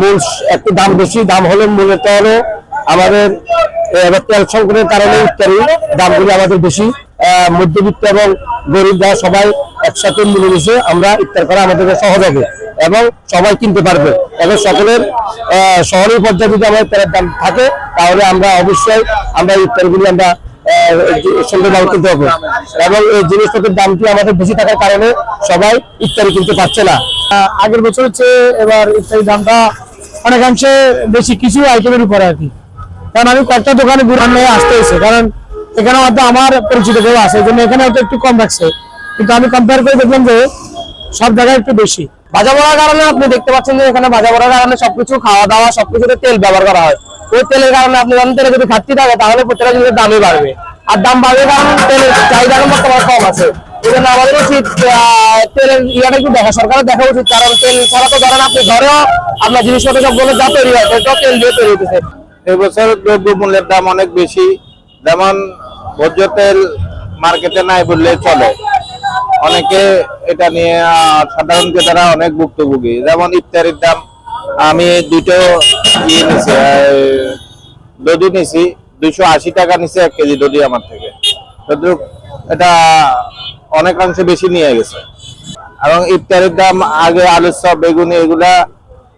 মূল একটু দাম বেশি, দাম হলে মূলত হলো আমাদের এবার তেল সংকটের কারণে ইত্যাদি দামগুলো আমাদের বেশি। মধ্যবিত্ত এবং গরিবরা সবাই একসাথে মিলেমিশে আমরা ইফতার করা আমাদের সহজ হবে এবং সবাই কিনতে পারবে। এবং সকলের শহরের পর্যায়ে যদি আমাদের তেলের দাম থাকে, তাহলে আমরা অবশ্যই আমরা ইফতারগুলি আমরা দাম কিনতে হবে এবং এই জিনিসপত্রের দামটি আমাদের বেশি থাকার কারণে সবাই ইফতারি কিনতে পারছে না। আগের বছর চেয়ে এবার ইত্যাদি দামটা অনেকাংশে বেশি কিছু আইটেমের উপরে আর কি। কারণ আমি কয়েকটা দোকানে ঘুরে নিয়ে আসতে হয়েছে কারণ এখানে হয়তো আমার পরিচিত কেউ আছে, এই জন্য এখানে হয়তো একটু কম রাখছে। কিন্তু আমি কম্পেয়ার করে দেখলাম যে সব জায়গায় একটু বেশি। ভাজা পড়ার কারণে আপনি দেখতে পাচ্ছেন যে এখানে ভাজা পড়ার কারণে সবকিছু খাওয়া দাওয়া সবকিছুতে তেল ব্যবহার করা হয়। ওই তেলের কারণে আপনি যখন তেলে যদি ঘাটতি থাকে, তাহলে প্রত্যেকটা জিনিসের দামই বাড়বে। আর দাম বাড়বে কারণ তেলের চাহিদা কম আছে। এই জন্য আমাদের উচিত তেলের ইয়াটা একটু দেখা সরকারের দেখা উচিত, কারণ তেল ছাড়া তো ধরেন আপনি ঘরেও আপনার জিনিসপত্র সবগুলো যা তৈরি হয় সেটাও তেল দিয়ে তৈরি হতেছে এবছর দ্রব্য মূল্যের দাম অনেক বেশি, যেমন ভোজ্য তেল মার্কেটে নাই বললে চলে। অনেকে এটা নিয়ে সাধারণ ক্রেতারা অনেক ভুক্তভোগী। যেমন ইফতারির দাম আমি দুটো ইয়ে নিছি দধি নিছি দুইশো আশি টাকা নিছে এক কেজি দধি আমার থেকে। এটা অনেকাংশে বেশি নিয়ে গেছে। এবং ইফতারের দাম আগে আলুর চপ বেগুনি এগুলা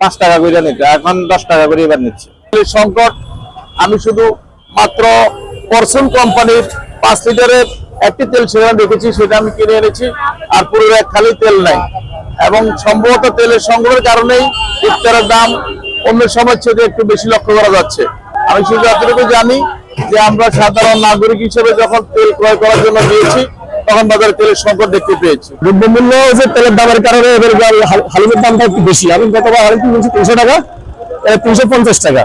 পাঁচ টাকা করে নিত, এখন দশ টাকা করে এবার নিচ্ছে। সংকট, আমি শুধু মাত্র পরসন কোম্পানির পাঁচ লিটারের একটি তেল সেখানে দেখেছি সেটা আমি কিনে এনেছি, আর পুরো এক খালি তেল নাই। এবং সম্ভবত তেলের সংগ্রহের কারণেই ইফতারের দাম অন্য সময় থেকে একটু বেশি লক্ষ্য করা যাচ্ছে। আমি শুধু এতটুকু জানি যে আমরা সাধারণ নাগরিক হিসেবে যখন তেল ক্রয় করার জন্য গিয়েছি তখন বাজারে তেলের সংকট দেখতে পেয়েছি। দ্রব্যমূল্য যে তেলের দামের কারণে হাল- হালিমের দামটা একটু বেশি। আমি গতবার হালিম কিনছি তিনশো টাকা তিনশো পঞ্চাশ টাকা।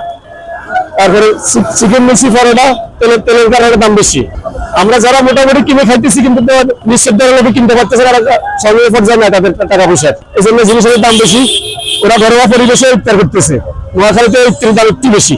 তারপরে চিকেন মিক্সি পরোটা তেলের তেলের কারণে দাম বেশি। আমরা যারা মোটামুটি কিনে খাইতেছি কিন্তু নিশ্চিত লোকে কিনতে পারতেছে তারা সর্ব পর্যায়ে না তাদের টাকা পয়সা। এই জন্য জিনিসের দাম বেশি, ওরা ঘরোয়া পরিবেশে ইফতার করতেছে। নোয়াখালীতে ইফতারের দাম একটু বেশি।